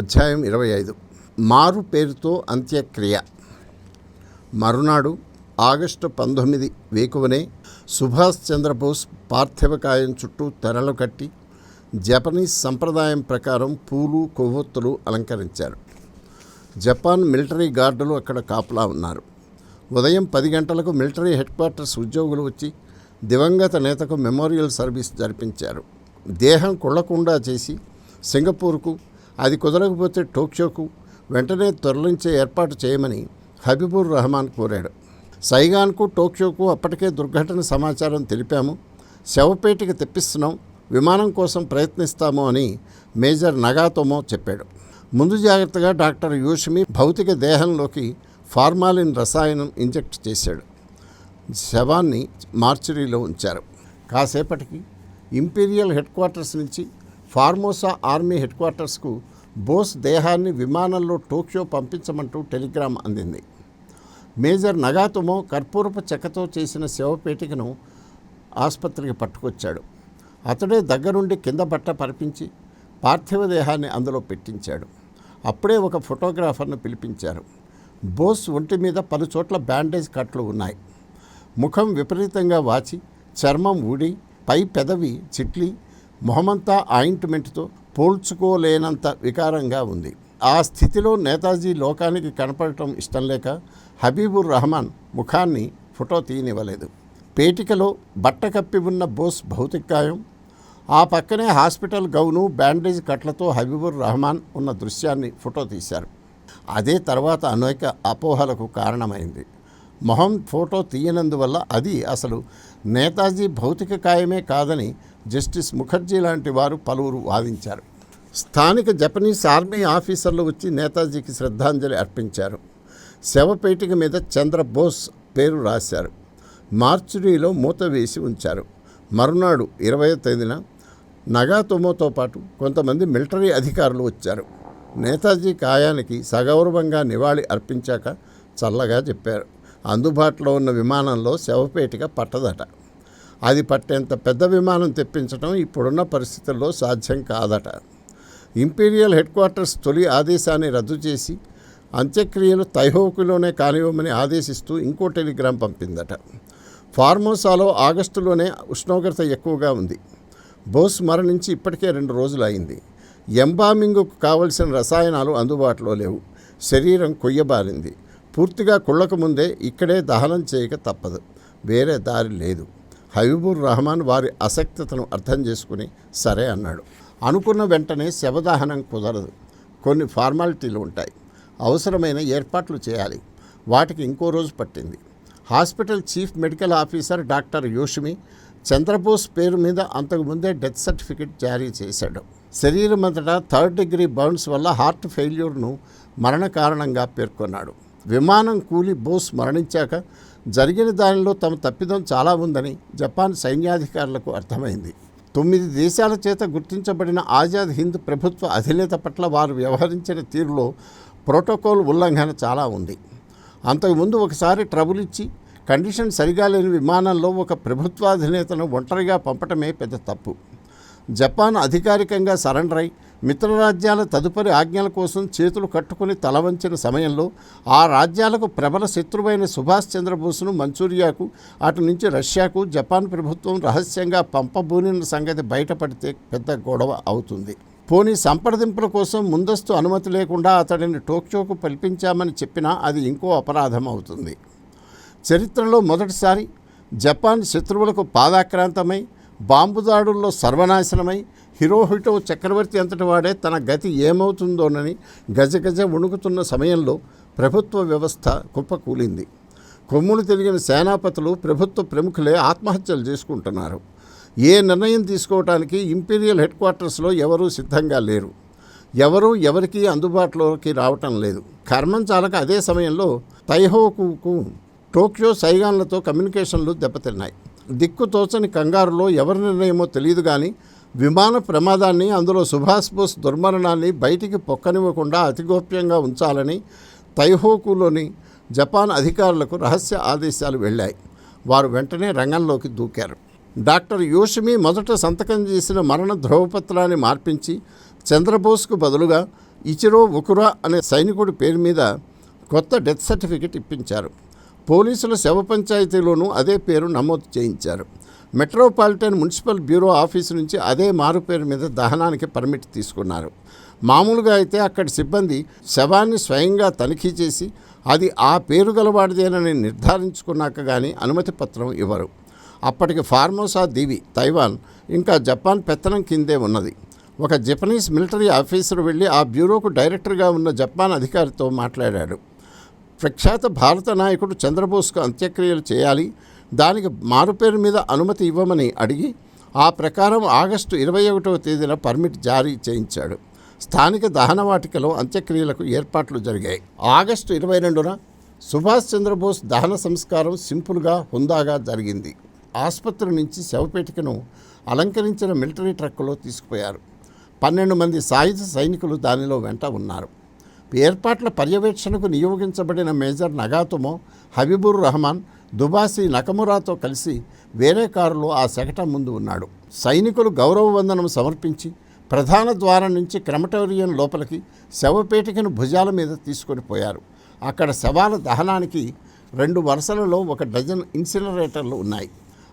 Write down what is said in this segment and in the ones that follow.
అధ్యాయం ఇరవై ఐదు. మారు పేరుతో అంత్యక్రియ. మరునాడు ఆగస్టు పంతొమ్మిది వేకువనే సుభాష్ చంద్రబోస్ పార్థివకాయం చుట్టూ తెరలు కట్టి జపనీస్ సంప్రదాయం ప్రకారం పూలు కొవ్వొత్తులు అలంకరించారు. జపాన్ మిలిటరీ గార్డులు అక్కడ కాపులా ఉన్నారు. ఉదయం పది గంటలకు మిలిటరీ హెడ్ క్వార్టర్స్ ఉద్యోగులు వచ్చి దివంగత నేతకు మెమోరియల్ సర్వీస్ జరిపించారు. దేహం కుళ్ళకుండా చేసి సింగపూర్కు అది కుదరకపోతే టోక్యోకు వెంటనే తరలించే ఏర్పాటు చేయమని హబీబుర్ రహమాన్ కోరాడు. సైగాన్కు టోక్యోకు అప్పటికే దుర్ఘటన సమాచారం తెలిపాము. శవపేటికి తెప్పిస్తున్నాం. విమానం కోసం ప్రయత్నిస్తాము అని మేజర్ నగాతోమో చెప్పాడు. ముందు జాగ్రత్తగా డాక్టర్ యూషిమి భౌతిక దేహంలోకి ఫార్మాలిన్ రసాయనం ఇంజెక్ట్ చేశాడు. శవాన్ని మార్చురీలో ఉంచారు. కాసేపటికి ఇంపీరియల్ హెడ్ క్వార్టర్స్ నుంచి ఫార్మోసా ఆర్మీ హెడ్ క్వార్టర్స్కు బోస్ దేహాన్ని విమానంలో టోక్యో పంపించమంటూ టెలిగ్రామ్ అందింది. మేజర్ నగాతుమో కర్పూరపు చెక్కతో చేసిన శవపేటికను ఆసుపత్రికి పట్టుకొచ్చాడు. అతడే దగ్గరుండి కింద బట్ట పరిపించి పార్థివ దేహాన్ని అందులో పెట్టించాడు. అప్పుడే ఒక ఫోటోగ్రాఫర్ను పిలిపించారు. బోస్ ఒంటి మీద పలుచోట్ల బ్యాండేజ్ కట్లు ఉన్నాయి. ముఖం విపరీతంగా వాచి చర్మం ఊడి పై పెదవి చిట్లి మొహమంతా ఆయింట్మెంట్తో పోల్చుకోలేనంత వికారంగా ఉంది. ఆ స్థితిలో నేతాజీ లోకానికి కనపడటం ఇష్టం లేక హబీబుర్ రహమాన్ ముఖాన్ని ఫోటో తీయనివ్వలేదు. పేటికలో బట్ట కప్పి ఉన్న బోస్ భౌతికాయం ఆ పక్కనే హాస్పిటల్ గౌను బ్యాండేజ్ కట్లతో హబీబుర్ రహమాన్ ఉన్న దృశ్యాన్ని ఫోటో తీశారు. అదే తర్వాత అనేక అపోహలకు కారణమైంది. మొహం ఫోటో తీయనందువల్ల అది అసలు నేతాజీ భౌతిక కాయమే కాదని జస్టిస్ ముఖర్జీ లాంటి వారు పలువురు వాదించారు. స్థానిక జపనీస్ ఆర్మీ ఆఫీసర్లు వచ్చి నేతాజీకి శ్రద్ధాంజలి అర్పించారు. శవపేటిక మీద చంద్రబోస్ పేరు రాశారు. మార్చురీలో మూత వేసి ఉంచారు. మరునాడు ఇరవై తేదీన నగాతోమోతో పాటు కొంతమంది మిలిటరీ అధికారులు వచ్చారు. నేతాజీ కాయానికి సగౌరవంగా నివాళి అర్పించాక చల్లగా చెప్పారు. అందుబాటులో ఉన్న విమానంలో శవపేటిక పట్టదట. అది పట్టేంత పెద్ద విమానం తెప్పించడం ఇప్పుడున్న పరిస్థితుల్లో సాధ్యం కాదట. ఇంపీరియల్ హెడ్ క్వార్టర్స్ తొలి ఆదేశాన్ని రద్దు చేసి అంత్యక్రియలు తైహోకులోనే కానివ్వమని ఆదేశిస్తూ ఇంకో టెలిగ్రామ్ పంపిందట. ఫార్మోసాలో ఆగస్టులోనే ఉష్ణోగ్రత ఎక్కువగా ఉంది. బోస్ మరణించి ఇప్పటికే రెండు రోజులు అయింది ఎంబామింగ్కు కావలసిన రసాయనాలు అందుబాటులో లేవు. శరీరం కొయ్యబారింది. పూర్తిగా కుళ్ళక ముందే ఇక్కడే దహనం చేయక తప్పదు. వేరే దారి లేదు. హబీబుర్ రహమాన్ వారి అసక్తతను అర్థం చేసుకుని సరే అన్నాడు. అనుకున్న వెంటనే శవదహనం కుదరదు. కొన్ని ఫార్మాలిటీలు ఉంటాయి. అవసరమైన ఏర్పాట్లు చేయాలి. వాటికి ఇంకో రోజు పట్టింది. Hospital chief medical officer doctor Yoshimi Chandrabose పేరు మీద అంతకుముందే డెత్ సర్టిఫికెట్ జారీ చేశాడు. శరీరం అంతటా థర్డ్ డిగ్రీ బర్న్స్ వల్ల హార్ట్ ఫెయిల్యూర్ను మరణ కారణంగా పేర్కొన్నాడు. విమానం కూలి బోస్ మరణించాక జరిగిన దానిలో తమ తప్పిదం చాలా ఉందని జపాన్ సైన్యాధికారులకు అర్థమైంది. తొమ్మిది దేశాల చేత గుర్తించబడిన ఆజాద్ హింద్ ప్రభుత్వ అధినేత పట్ల వారు వ్యవహరించిన తీరులో ప్రోటోకాల్ ఉల్లంఘన చాలా ఉంది. అంతకుముందు ఒకసారి ట్రబుల్ ఇచ్చి కండిషన్ సరిగా లేని విమానంలో ఒక ప్రభుత్వాధినేతను ఒంటరిగా పంపటమే పెద్ద తప్పు. జపాన్ అధికారికంగా సరెండర్ అయి మిత్రరాజ్యాల తదుపరి ఆజ్ఞల కోసం చేతులు కట్టుకుని తలవంచిన సమయంలో ఆ రాజ్యాలకు ప్రబల శత్రువైన సుభాష్ చంద్రబోస్ను మంచూరియాకు అటు నుంచి రష్యాకు జపాన్ ప్రభుత్వం రహస్యంగా పంపబూనిన సంగతి బయటపడితే పెద్ద గొడవ అవుతుంది. పోనీ సంప్రదింపుల కోసం ముందస్తు అనుమతి లేకుండా అతడిని టోక్యోకు పిలిపించామని చెప్పినా అది ఇంకో అపరాధం అవుతుంది. చరిత్రలో మొదటిసారి జపాన్ శత్రువులకు పాదాక్రాంతమై బాంబు దాడుల్లో సర్వనాశనమై హిరోహిటో చక్రవర్తి అంతటి వాడే తన గతి ఏమవుతుందోనని గజగజ వణుకుతున్న సమయంలో ప్రభుత్వ వ్యవస్థ కుప్పకూలింది. కొమ్ములు తిరిగిన సేనాపతులు ప్రభుత్వ ప్రముఖులే ఆత్మహత్యలు చేసుకుంటున్నారు. ఏ నిర్ణయం తీసుకోవటానికి ఇంపీరియల్ హెడ్ క్వార్టర్స్లో ఎవరూ సిద్ధంగా లేరు. ఎవరూ ఎవరికీ అందుబాటులోకి రావటం లేదు. కర్మం చాలక అదే సమయంలో తైహోకుకు టోక్యో సైగాన్లతో కమ్యూనికేషన్లు దెబ్బతిన్నాయి. దిక్కు తోచని కంగారులో ఎవరి నిర్ణయమో తెలియదు కానీ విమాన ప్రమాదాన్ని అందులో సుభాష్ బోస్ దుర్మరణాన్ని బయటికి పొక్కనివ్వకుండా అతిగోప్యంగా ఉంచాలని తైహోకులోని జపాన్ అధికారులకు రహస్య ఆదేశాలు వెళ్ళాయి. వారు వెంటనే రంగంలోకి దూకారు. డాక్టర్ యోషిమి మొదట సంతకం చేసిన మరణ ధ్రువపత్రాన్ని మార్పించి చంద్రబోస్కు బదులుగా ఇచిరో ఉకురా అనే సైనికుడి పేరు మీద కొత్త డెత్ సర్టిఫికెట్ ఇప్పించారు. పోలీసుల శవ పంచాయతీలోనూ అదే పేరు నమోదు చేయించారు. మెట్రోపాలిటన్ మున్సిపల్ బ్యూరో ఆఫీసు నుంచి అదే మారు పేరు మీద దహనానికి పర్మిట్ తీసుకున్నారు. మామూలుగా అయితే అక్కడి సిబ్బంది శవాన్ని స్వయంగా తనిఖీ చేసి అది ఆ పేరు గలవాడిదేనని నిర్ధారించుకున్నాక కానీ అనుమతి పత్రం ఇవ్వరు. అప్పటికి ఫార్మోసా దీవి తైవాన్ ఇంకా జపాన్ పెత్తనం కిందే ఉన్నది. ఒక జపనీస్ మిలిటరీ ఆఫీసర్ వెళ్ళి ఆ బ్యూరోకు డైరెక్టర్గా ఉన్న జపాన్ అధికారితో మాట్లాడాడు. ప్రఖ్యాత భారత నాయకుడు చంద్రబోస్కు అంత్యక్రియలు చేయాలి దానికి మారుపేరు మీద అనుమతి ఇవ్వమని అడిగి ఆ ప్రకారం ఆగస్టు ఇరవై ఒకటవ తేదీన పర్మిట్ జారీ చేయించాడు. స్థానిక దహన వాటికలో అంత్యక్రియలకు ఏర్పాట్లు జరిగాయి. ఆగస్టు ఇరవై రెండున సుభాష్ చంద్రబోస్ దహన సంస్కారం సింపుల్గా హుందాగా జరిగింది. ఆసుపత్రి నుంచి శవపేటికను అలంకరించిన మిలిటరీ ట్రక్కులో తీసుకుపోయారు. పన్నెండు మంది సాయుధ సైనికులు దానిలో వెంట ఉన్నారు. ఏర్పాట్ల పర్యవేక్షణకు నియోగించబడిన మేజర్ నగాతుమో హబీబుర్ రహమాన్ దుబాసి నకమురాతో కలిసి వేరే కారులో ఆ శకటం ముందు ఉన్నాడు. సైనికులు గౌరవ వందనం సమర్పించి ప్రధాన ద్వారం నుంచి క్రమటోరియం లోపలికి శవపేటికను భుజాల మీద తీసుకొని పోయారు. అక్కడ శవాల దహనానికి రెండు వరుసలలో ఒక డజన్ ఇన్సినరేటర్లు ఉన్నాయి.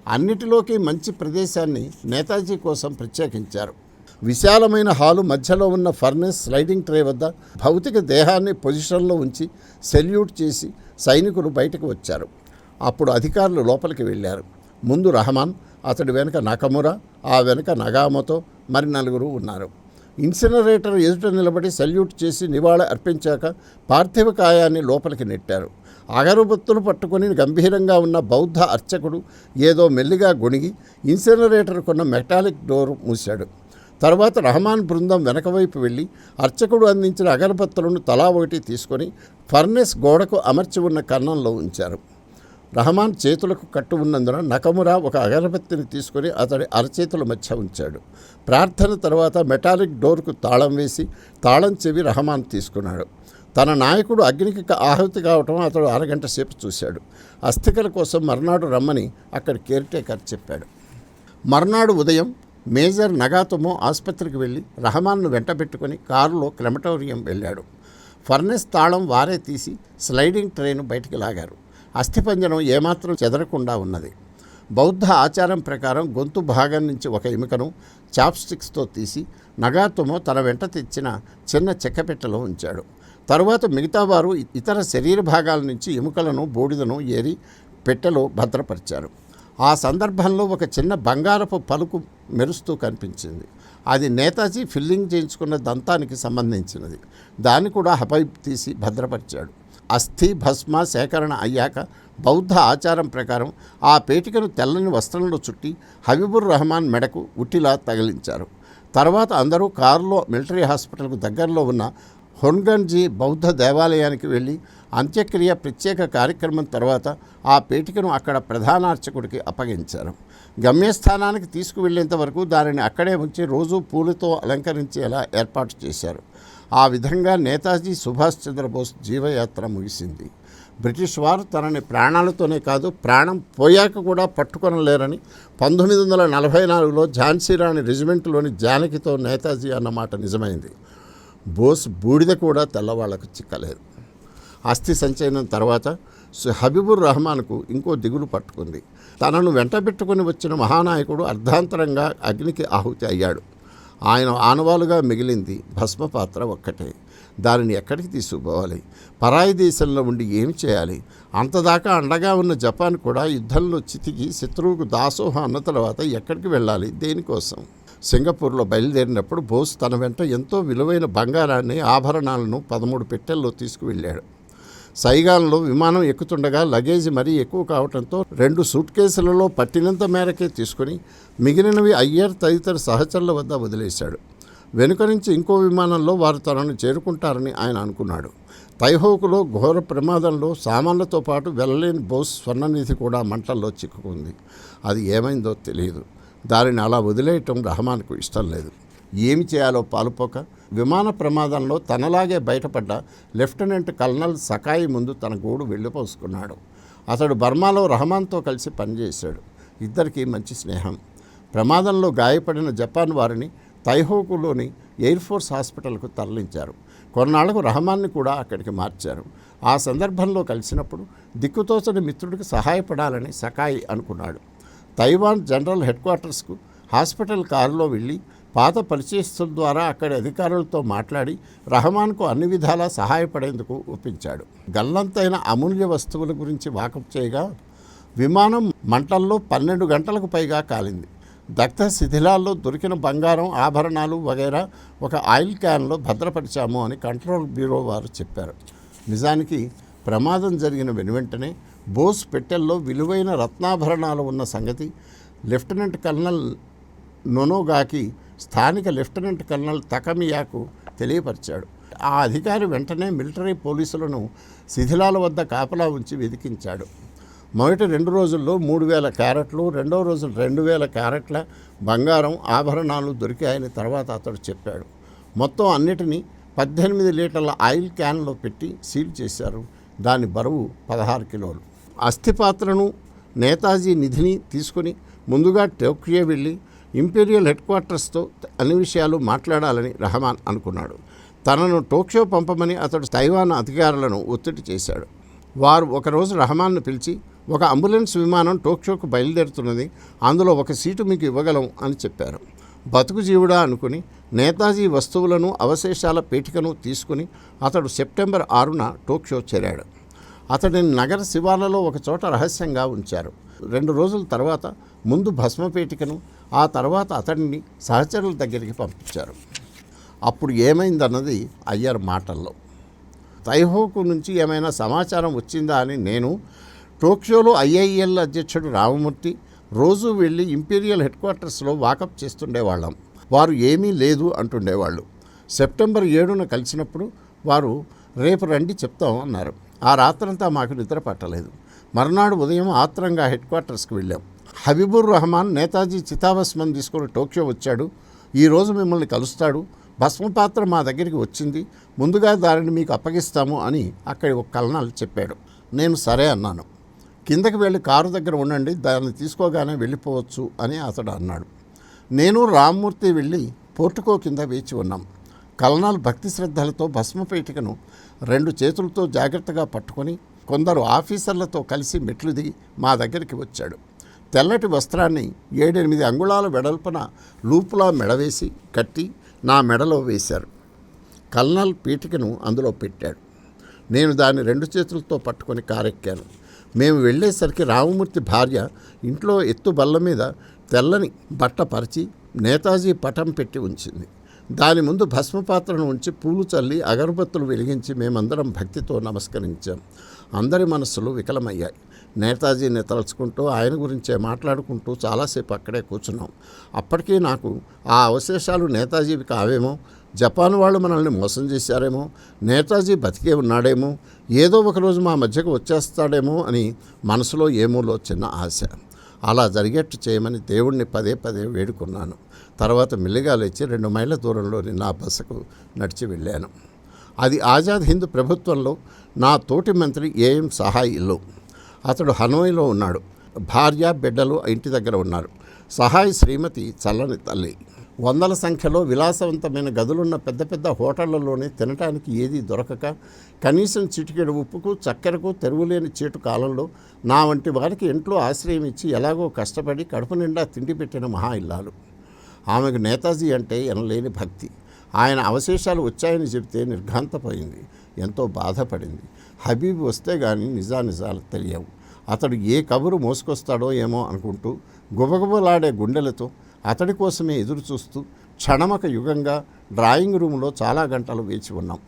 అన్నిటిలోకి మంచి ప్రదేశాన్ని నేతాజీ కోసం ప్రత్యేకించారు. విశాలమైన హాలు మధ్యలో ఉన్న ఫర్నెస్ స్లైడింగ్ ట్రే వద్ద భౌతిక దేహాన్ని పొజిషన్లో ఉంచి సెల్యూట్ చేసి సైనికులు బయటకు వచ్చారు. అప్పుడు అధికారులు లోపలికి వెళ్ళారు. ముందు రహమాన్ అతడి వెనుక నకమురా ఆ వెనుక నగామతో మరి నలుగురు ఉన్నారు. ఇన్సినరేటర్ ఎదుట నిలబడి సెల్యూట్ చేసి నివాళి అర్పించాక పార్థివ కాయాన్ని లోపలికి నెట్టారు. అగరబత్తులు పట్టుకొని గంభీరంగా ఉన్న బౌద్ధ అర్చకుడు ఏదో మెల్లిగా గొణిగి ఇన్సినరేటర్ కొన్న మెటాలిక్ డోర్ మూశాడు. తర్వాత రహమాన్ బృందం వెనకవైపు వెళ్ళి అర్చకుడు అందించిన అగరబత్తులను తలా ఒకటి తీసుకొని ఫర్నెస్ గోడకు అమర్చి ఉన్న కన్నంలో ఉంచారు. రహమాన్ చేతులకు కట్టు ఉన్నందున నకమురా ఒక అగరబత్తిని తీసుకొని అతడి అరచేతుల మధ్య ఉంచాడు. ప్రార్థన తర్వాత మెటాలిక్ డోర్కు తాళం వేసి తాళం చెవి రహమాన్ తీసుకున్నాడు. తన నాయకుడు అగ్నికి ఆహుతి కావటం అతడు అరగంట సేపు చూశాడు. అస్థికల కోసం మర్నాడు రమ్మని అక్కడి కేర్టేకర్ చెప్పాడు. మర్నాడు ఉదయం మేజర్ నగాతోమో ఆసుపత్రికి వెళ్ళి రహమాన్ను వెంటబెట్టుకొని కారులో క్రెమటోరియం వెళ్ళాడు. ఫర్నెస్ తాళం వారే తీసి స్లైడింగ్ ట్రైన్ బయటికి లాగారు. అస్థిపంజరం ఏమాత్రం చెదరకుండా ఉన్నది. బౌద్ధ ఆచారం ప్రకారం గొంతు భాగం నుంచి ఒక ఎముకను చాప్స్టిక్స్తో తీసి నగాతోమో తన వెంట తెచ్చిన చిన్న చెక్కపెట్టెలో ఉంచాడు. తరువాత మిగతా వారు ఇతర శరీర భాగాల నుంచి ఎముకలను బూడిదను ఏరి పెట్టెలో భద్రపరిచారు. ఆ సందర్భంలో ఒక చిన్న బంగారపు పలుకు మెరుస్తూ కనిపించింది. అది నేతాజీ ఫిల్లింగ్ చేయించుకున్న దంతానికి సంబంధించినది. దాన్ని కూడా హబైబ్ తీసి భద్రపరిచాడు. అస్థి భస్మ సేకరణ అయ్యాక బౌద్ధ ఆచారం ప్రకారం ఆ పేటికను తెల్లని వస్త్రంలో చుట్టి హబీబుర్ రహమాన్ మెడకు ఉట్టిలా తగిలించారు. తర్వాత అందరూ కారులో మిలిటరీ హాస్పిటల్కు దగ్గరలో ఉన్న హొన్గన్జీ బౌద్ధ దేవాలయానికి వెళ్ళి అంత్యక్రియ ప్రత్యేక కార్యక్రమం తర్వాత ఆ పేటికను అక్కడ ప్రధానార్చకుడికి అప్పగించారు. గమ్యస్థానానికి తీసుకువెళ్ళేంత వరకు దానిని అక్కడే ఉంచి రోజు పూలతో అలంకరించేలా ఏర్పాటు చేశారు. ఆ విధంగా నేతాజీ సుభాష్ చంద్రబోస్ జీవయాత్ర ముగిసింది. బ్రిటిష్ వారు తనని ప్రాణాలతోనే కాదు ప్రాణం పోయాక కూడా పట్టుకొనలేరని పంతొమ్మిది వందల నలభై నాలుగులో ఝాన్సీ రాణి రెజిమెంట్లోని జానకితో నేతాజీ అన్నమాట నిజమైంది. బోస్ బూడిద కూడా తెల్లవాళ్ళకు చిక్కలేదు. అస్థి సంచయనం తర్వాత హబీబుర్ రహమాన్కు ఇంకో దిగులు పట్టుకుంది. తనను వెంటబెట్టుకుని వచ్చిన మహానాయకుడు అర్ధాంతరంగా అగ్నికి ఆహుతి అయ్యాడు. ఆయన ఆనవాలుగా మిగిలింది భస్మపాత్ర ఒక్కటే. దానిని ఎక్కడికి తీసుకుపోవాలి? పరాయి దేశంలో ఉండి ఏమి చేయాలి? అంతదాకా అండగా ఉన్న జపాన్ కూడా యుద్ధంలో చితికి శత్రువుకు దాసోహం అన్న తర్వాత ఎక్కడికి వెళ్ళాలి? దేనికోసం? సింగపూర్లో బయలుదేరినప్పుడు బోస్ తన వెంట ఎంతో విలువైన బంగారాన్ని ఆభరణాలను పదమూడు పెట్టెల్లో తీసుకువెళ్ళాడు. సైగాల్లో విమానం ఎక్కుతుండగా లగేజ్ మరీ ఎక్కువ కావడంతో రెండు సూట్ కేసులలో పట్టినంత మేరకే తీసుకొని మిగిలినవి అయ్యర్ తదితర సహచరుల వద్ద వదిలేశాడు. వెనుక నుంచి ఇంకో విమానంలో వారు తనను చేరుకుంటారని ఆయన అనుకున్నాడు. తైహోకులో ఘోర ప్రమాదంలో సామాన్లతో పాటు వెళ్ళలేని బోస్ స్వర్ణనిధి కూడా మంటల్లో చిక్కుకుంది. అది ఏమైందో తెలియదు దానిని అలా వదిలేయటం రహమాన్కు ఇష్టం లేదు. ఏమి చేయాలో పాలుపోక విమాన ప్రమాదంలో తనలాగే బయటపడ్డ లెఫ్టినెంట్ కల్నల్ సకాయి ముందు తన గూడు వెళ్ళిపోసుకున్నాడు అతడు బర్మాలో రహమాన్తో కలిసి పనిచేశాడు. ఇద్దరికీ మంచి స్నేహం. ప్రమాదంలో గాయపడిన జపాన్ వారిని తైహోకులోని ఎయిర్ ఫోర్స్ హాస్పిటల్కు తరలించారు. కొన్నాళ్ళకు రహమాన్ని కూడా అక్కడికి మార్చారు. ఆ సందర్భంలో కలిసినప్పుడు దిక్కుతోచని మిత్రుడికి సహాయపడాలని సకాయి అనుకున్నాడు. తైవాన్ జనరల్ హెడ్ క్వార్టర్స్కు హాస్పిటల్ కారులో వెళ్ళి పాత పరిచయస్తుల ద్వారా అక్కడి అధికారులతో మాట్లాడి రహమాన్కు అన్ని విధాలా సహాయపడేందుకు ఒప్పించాడు. గల్లంతైన అమూల్య వస్తువుల గురించి వాకప్ చేయగా విమానం మంటల్లో పన్నెండు గంటలకు పైగా కాలింది. దగ్ధ శిథిలాల్లో దొరికిన బంగారం ఆభరణాలు వగైరా ఒక ఆయిల్ క్యాన్లో భద్రపరిచాము అని కంట్రోల్ బ్యూరో వారు చెప్పారు. నిజానికి ప్రమాదం జరిగిన వెనువెంటనే బోస్ పెట్టెల్లో విలువైన రత్నాభరణాలు ఉన్న సంగతి లెఫ్టినెంట్ కల్నల్ నొనోగాకి స్థానిక లెఫ్టినెంట్ కల్నల్ తకమియాకు తెలియపరిచాడు. ఆ అధికారి వెంటనే మిలిటరీ పోలీసులను శిథిలాల వద్ద కాపలా ఉంచి వెతికించాడు. మొదటి రెండు రోజుల్లో మూడు వేల క్యారెట్లు రెండో రోజు రెండు వేల క్యారెట్ల బంగారం ఆభరణాలు దొరికాయని తర్వాత అతడు చెప్పాడు. మొత్తం అన్నిటినీ పద్దెనిమిది లీటర్ల ఆయిల్ క్యాన్లో పెట్టి సీల్ చేశారు. దాని బరువు పదహారు కిలోలు. అస్థిపాత్రను నేతాజీ నిధిని తీసుకుని ముందుగా టోక్యో వెళ్ళి ఇంపీరియల్ హెడ్ క్వార్టర్స్తో అన్ని విషయాలు మాట్లాడాలని రహమాన్ అనుకున్నాడు. తనను టోక్యో పంపమని అతడు తైవాన్ అధికారులను ఒత్తిడి చేశాడు. వారు ఒకరోజు రహమాన్ను పిలిచి ఒక అంబులెన్స్ విమానం టోక్యోకు బయలుదేరుతున్నది. అందులో ఒక సీటు మీకు ఇవ్వగలం అని చెప్పారు. బతుకు జీవుడా అనుకుని నేతాజీ వస్తువులను అవశేషాల పేటికను తీసుకుని అతడు సెప్టెంబర్ ఆరున టోక్యో చేరాడు. అతడిని నగర శివార్లలో ఒక చోట రహస్యంగా ఉంచారు. రెండు రోజుల తర్వాత ముందు భస్మపేటికను ఆ తర్వాత అతడిని సహచరుల దగ్గరికి పంపించారు. అప్పుడు ఏమైందన్నది అయ్యర్ మాటల్లో. తైహోకు నుంచి ఏమైనా సమాచారం వచ్చిందా అని నేను టోక్యోలో ఐఐఎల్ అధ్యక్షుడు రామమూర్తి రోజు వెళ్ళి ఇంపీరియల్ హెడ్ క్వార్టర్స్లో వాకప్ చేస్తుండేవాళ్ళం. వారు ఏమీ లేదు అంటుండేవాళ్ళు. సెప్టెంబర్ ఏడున కలిసినప్పుడు వారు రేపు రండి చెప్తాం అన్నారు. ఆ రాత్రంతా మాకు నిద్ర పట్టలేదు. మర్నాడు ఉదయం ఆత్రంగా హెడ్ క్వార్టర్స్కి వెళ్ళాం. హబీబుర్ రహమాన్ నేతాజీ చితాభస్మం తీసుకుని టోక్యో వచ్చాడు. ఈరోజు మిమ్మల్ని కలుస్తాడు. భస్మపాత్ర మా దగ్గరికి వచ్చింది. ముందుగా దానిని మీకు అప్పగిస్తాము అని అక్కడి ఒక కలనాలు చెప్పాడు. నేను సరే అన్నాను. కిందకి వెళ్ళి కారు దగ్గర ఉండండి. దాన్ని తీసుకోగానే వెళ్ళిపోవచ్చు అని అతడు అన్నాడు. నేను రామ్మూర్తి వెళ్ళి పోర్టుకో కింద వేచి ఉన్నాం. కలనాలు భక్తి శ్రద్ధలతో భస్మపేటికను రెండు చేతులతో జాగ్రత్తగా పట్టుకొని కొందరు ఆఫీసర్లతో కలిసి మెట్లు దిగి మా దగ్గరికి వచ్చాడు. తెల్లటి వస్త్రాన్ని ఏడెనిమిది అంగుళాల వెడల్పున లూపులా మెడవేసి కట్టి నా మెడలో వేశారు. కల్నల్ పీటికను అందులో పెట్టాడు. నేను దాన్ని రెండు చేతులతో పట్టుకొని కారెక్కాను. మేము వెళ్ళేసరికి రామమూర్తి భార్య ఇంట్లో ఎత్తు బల్ల మీద తెల్లని బట్ట పరిచి నేతాజీ పటం పెట్టి ఉంచింది. దాని ముందు భస్మపాత్రను ఉంచి పూలు చల్లి అగరబత్తులు వెలిగించి మేమందరం భక్తితో నమస్కరించాం. అందరి మనస్సులు వికలమయ్యాయి. నేతాజీని తలుచుకుంటూ ఆయన గురించే మాట్లాడుకుంటూ చాలాసేపు అక్కడే కూర్చున్నాం. అప్పటికీ నాకు ఆ అవశేషాలు నేతాజీవి కావేమో? జపాన్ వాళ్ళు మనల్ని మోసం చేశారేమో? నేతాజీ బతికే ఉన్నాడేమో? ఏదో ఒకరోజు మా మధ్యకు వచ్చేస్తాడేమో అని మనసులో ఏమోలో చిన్న ఆశ. అలా జరిగేట్టు చేయమని దేవుణ్ణి పదే పదే వేడుకున్నాను. తర్వాత మిల్లిగాలు లేచి రెండు మైళ్ళ దూరంలోని నా బస్సుకు నడిచి వెళ్ళాను. అది ఆజాద్ హింద్ ప్రభుత్వంలో నా తోటి మంత్రి ఏఎం సహాయ్ ఇల్లు. అతడు హనోయిలో ఉన్నాడు. భార్య బిడ్డలు ఇంటి దగ్గర ఉన్నారు. సహాయ్ శ్రీమతి చల్లని తల్లి. వందల సంఖ్యలో విలాసవంతమైన గదులున్న పెద్ద పెద్ద హోటళ్ళలోనే తినటానికి ఏదీ దొరకక కనీసం చిటికెడు ఉప్పుకు చక్కెరకు తెరువులేని చేటు కాలంలో నా వంటి వారికి ఇంట్లో ఆశ్రయం ఇచ్చి ఎలాగో కష్టపడి కడుపు నిండా తిండి పెట్టిన మహా ఇల్లాలు. ఆమెకు నేతాజీ అంటే ఎనలేని భక్తి. ఆయన అవశేషాలు వచ్చాయని చెబితే నిర్ఘాంతపోయింది. ఎంతో బాధపడింది. హబీబ్ వస్తే కానీ నిజానిజాలు తెలియవు. అతడు ఏ కబురు మోసుకొస్తాడో ఏమో అనుకుంటూ గుబగుబలాడే గుండెలతో అతడి కోసమే ఎదురు చూస్తూ క్షణమక యుగంగా డ్రాయింగ్ రూమ్లో చాలా గంటలు వేచి ఉన్నాం.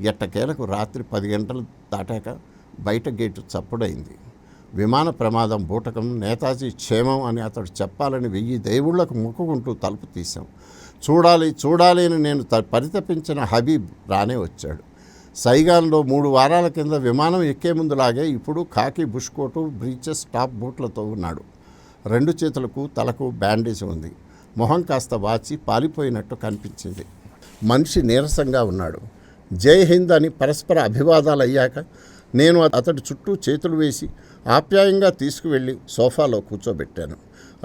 ఎట్టకేలకు రాత్రి పది గంటలు దాటాక బయట గేటు చప్పుడైంది. విమాన ప్రమాదం బూటకం నేతాజీ క్షేమం అని అతడు చెప్పాలని వెయ్యి దేవుళ్ళకు మొక్కుకుంటూ తలుపు తీశాం. చూడాలి చూడాలి అని నేను త- పరితపించిన హబీబ్ రానే వచ్చాడు. సైగాన్లో మూడు వారాల కింద విమానం ఎక్కే ముందులాగే ఇప్పుడు khaki bush coat breeches top బూట్లతో ఉన్నాడు. రెండు చేతులకు తలకు బ్యాండేజ్ ఉంది. మొహం కాస్త వాచి పాలిపోయినట్టు కనిపించింది. మనిషి నీరసంగా ఉన్నాడు. జై హింద్ అని పరస్పర అభివాదాలు అయ్యాక నేను అతడి చుట్టూ చేతులు వేసి ఆప్యాయంగా తీసుకువెళ్ళి సోఫాలో కూర్చోబెట్టాను.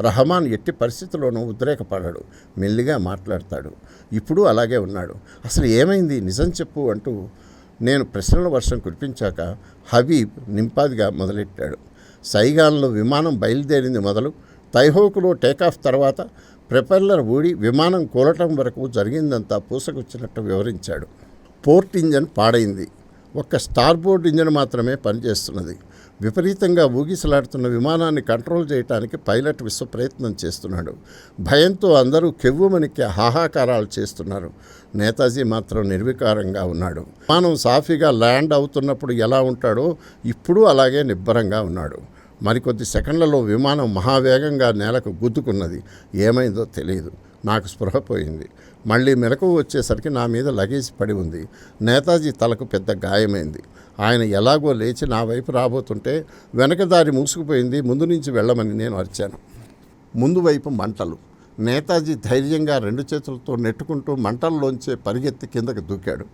రహమాన్ ఎట్టి పరిస్థితుల్లోనూ ఉద్రేకపడాడు. మెల్లిగా మాట్లాడతాడు. ఇప్పుడు అలాగే ఉన్నాడు. అసలు ఏమైంది? నిజం చెప్పు అంటూ నేను ప్రశ్నల వర్షం కురిపించాక హబీబ్ నింపాదిగా మొదలెట్టాడు. సైగాన్లో విమానం బయలుదేరింది మొదలు. తైహోకులో టేకాఫ్ తర్వాత ప్రిపెల్లర్ ఊడి విమానం కూలటం వరకు జరిగిందంతా పూసకొచ్చినట్టు వివరించాడు. పోర్ట్ ఇంజన్ పాడైంది. ఒక్క స్టార్బోర్డ్ ఇంజన్ మాత్రమే పనిచేస్తున్నది. విపరీతంగా ఊగిసలాడుతున్న విమానాన్ని కంట్రోల్ చేయడానికి పైలట్ విశ్వ ప్రయత్నం చేస్తున్నాడు. భయంతో అందరూ కెవ్వుమనికి హాహాకారాలు చేస్తున్నారు. నేతాజీ మాత్రం నిర్వికారంగా ఉన్నాడు. విమానం సాఫీగా ల్యాండ్ అవుతున్నప్పుడు ఎలా ఉంటాడో ఇప్పుడు అలాగే నిబ్బరంగా ఉన్నాడు. మరికొద్ది సెకండ్లలో విమానం మహావేగంగా నేలకు గుద్దుకున్నది. ఏమైందో తెలియదు నాకు స్పృహ పోయింది. మళ్ళీ మెలకు వచ్చేసరికి నా మీద లగేజ్ పడి ఉంది. నేతాజీ తలకు పెద్ద గాయమైంది. ఆయన ఎలాగో లేచి నా వైపు రాబోతుంటే వెనక దారి మూసుకుపోయింది. ముందు నుంచి వెళ్ళమని నేను అరిచాను. ముందు వైపు మంటలు. నేతాజీ ధైర్యంగా రెండు చేతులతో నెట్టుకుంటూ మంటల్లోంచే పరిగెత్తి కిందకి దూకాడు.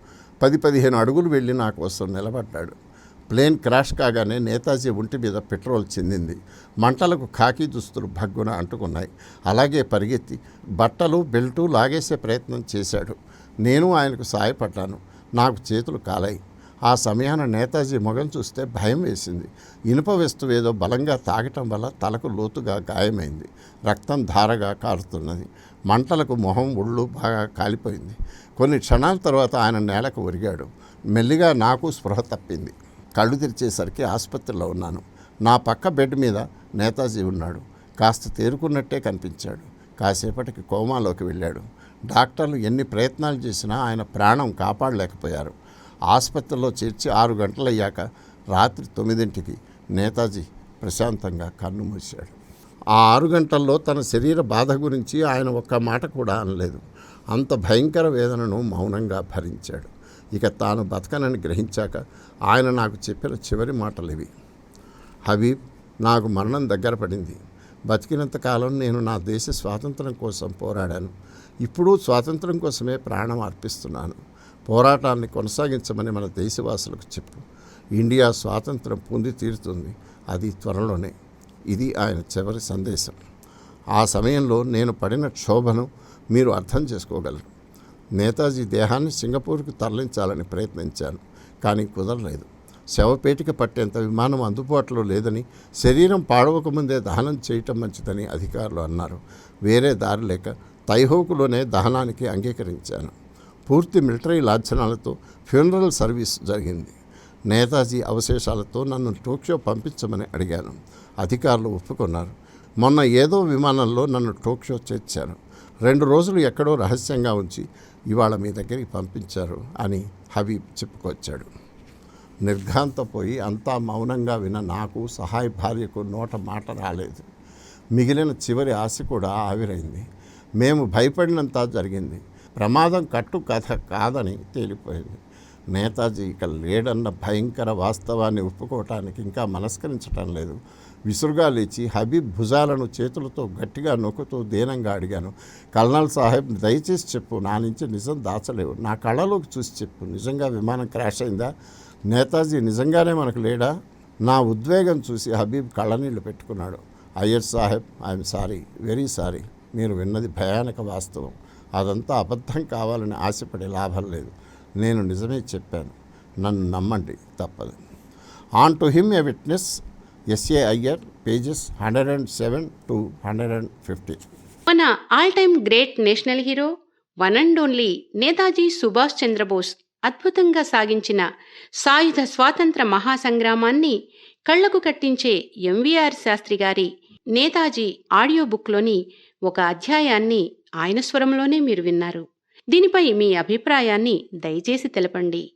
పది పదిహేను అడుగులు వెళ్ళి నా కోసం నిలబడ్డాడు. ప్లేన్ క్రాష్ కాగానే నేతాజీ ఒంటి మీద పెట్రోల్ చెందింది. మంటలకు ఖాకీ దుస్తులు భగ్గున అంటుకున్నాయి. అలాగే పరిగెత్తి బట్టలు బెల్టు లాగేసే ప్రయత్నం చేశాడు. నేను ఆయనకు సాయపడ్డాను. నాకు చేతులు కాలాయి. ఆ సమయాన నేతాజీ మొగం చూస్తే భయం వేసింది. ఇనుప వస్తువు ఏదో బలంగా తాగటం వల్ల తలకు లోతుగా గాయమైంది. రక్తం ధారగా కారుతున్నది. మంటలకు మొహం ఒళ్ళు బాగా కాలిపోయింది. కొన్ని క్షణాల తర్వాత ఆయన నేలకు ఒరిగాడు. మెల్లిగా నాకు స్పృహ తప్పింది. కళ్ళు తెరిచేసరికి ఆసుపత్రిలో ఉన్నాను. నా పక్క బెడ్ మీద నేతాజీ ఉన్నాడు. కాస్త తేరుకున్నట్టే కనిపించాడు. కాసేపటికి కోమాలోకి వెళ్ళాడు. డాక్టర్లు ఎన్ని ప్రయత్నాలు చేసినా ఆయన ప్రాణం కాపాడలేకపోయారు. ఆసుపత్రిలో చేర్చి ఆరు గంటలయ్యాక రాత్రి తొమ్మిదింటికి నేతాజీ ప్రశాంతంగా కన్ను మూశాడు. ఆ ఆరు గంటల్లో తన శరీర బాధ గురించి ఆయన ఒక్క మాట కూడా అనలేదు. అంత భయంకర వేదనను మౌనంగా భరించాడు. ఇక తాను బతకనని గ్రహించాక ఆయన నాకు చెప్పిన చివరి మాటలు ఇవి హబీబ్ నాకు మరణం దగ్గర పడింది. బతికినంత కాలం నేను నా దేశ స్వాతంత్రం కోసం పోరాడాను. ఇప్పుడు స్వాతంత్రం కోసమే ప్రాణం అర్పిస్తున్నాను. పోరాటాన్ని కొనసాగించమని మన దేశవాసులకు చెప్పు. ఇండియా స్వాతంత్రం పొంది తీరుతుంది. అది త్వరలోనే. ఇది ఆయన చివరి సందేశం. ఆ సమయంలో నేను పడిన క్షోభను మీరు అర్థం చేసుకోగలరు. నేతాజీ దేహాన్ని సింగపూర్కు తరలించాలని ప్రయత్నించాను కానీ కుదరలేదు. శవపేటిక పట్టేంత విమానం అందుబాటులో లేదని శరీరం పాడవకముందే దహనం చేయటం మంచిదని అధికారులు అన్నారు. వేరే దారి లేక తైహోకులోనే దహనానికి అంగీకరించాను. పూర్తి మిలిటరీ లాంఛనాలతో ఫ్యూనరల్ సర్వీస్ జరిగింది. నేతాజీ అవశేషాలతో నన్ను టోక్యో పంపించమని అడిగాను. అధికారులు ఒప్పుకున్నారు. మొన్న ఏదో విమానంలో నన్ను టోక్యో చేర్చారు. రెండు రోజులు ఎక్కడో రహస్యంగా ఉంచి ఇవాళ మీ దగ్గరికి పంపించారు అని హబీబ్ చెప్పుకొచ్చాడు. నిర్ఘాంతపోయి అంతా మౌనంగా విన నాకు సహాయ భార్యకు నోట మాట రాలేదు. మిగిలిన చివరి ఆశ కూడా ఆవిరైంది. మేము భయపడినంత జరిగింది. ప్రమాదం కట్టు కథ కాదని తేలిపోయింది. నేతాజీ ఇక లేడన్న భయంకర వాస్తవాన్ని ఒప్పుకోవటానికి ఇంకా మనస్కరించటం లేదు. విసురుగా లేచి హబీబ్ భుజాలను చేతులతో గట్టిగా నొక్కుతూ దీనంగా అడిగాను కల్నల్ సాహెబ్ దయచేసి చెప్పు నా నుంచి నిజం దాచలేవు. నా కళ్ళలోకి చూసి చెప్పు. నిజంగా విమానం క్రాష్ అయిందా? నేతాజీ నిజంగానే మనకు లేడా నా ఉద్వేగం చూసి హబీబ్ కళ్ళనీళ్ళు పెట్టుకున్నాడు. Iyer sahib I'm sorry very sorry. మీరు విన్నది భయానక వాస్తవం. అదంతా అబద్ధం కావాలని ఆశపడే లాభం లేదు. నేను నిజమే చెప్పాను. నన్ను నమ్మండి తప్పదు. On to him a witness SAIR pages hundred and seven to hundred and fifty మన all time great national hero one and only Netaji Subhash Chandrabose అద్భుతంగా సాగించిన సాయుధ స్వాతంత్ర మహాసంగ్రామాన్ని కళ్ళకు కట్టించే ఎంవీఆర్ శాస్త్రి గారి నేతాజీ ఆడియో బుక్లోని ఒక అధ్యాయాన్ని ఆయన స్వరంలోనే మీరు విన్నారు. దీనిపై మీ అభిప్రాయాన్ని దయచేసి తెలపండి.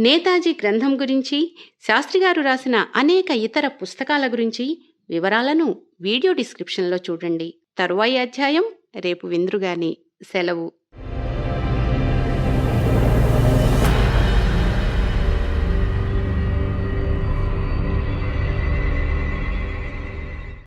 నేతాజీ గ్రంథం గురించి శాస్త్రిగారు రాసిన అనేక ఇతర పుస్తకాల గురించి వివరాలను వీడియో డిస్క్రిప్షన్లో చూడండి. తరువాయి అధ్యాయం రేపు విందురుగాని. సెలవు.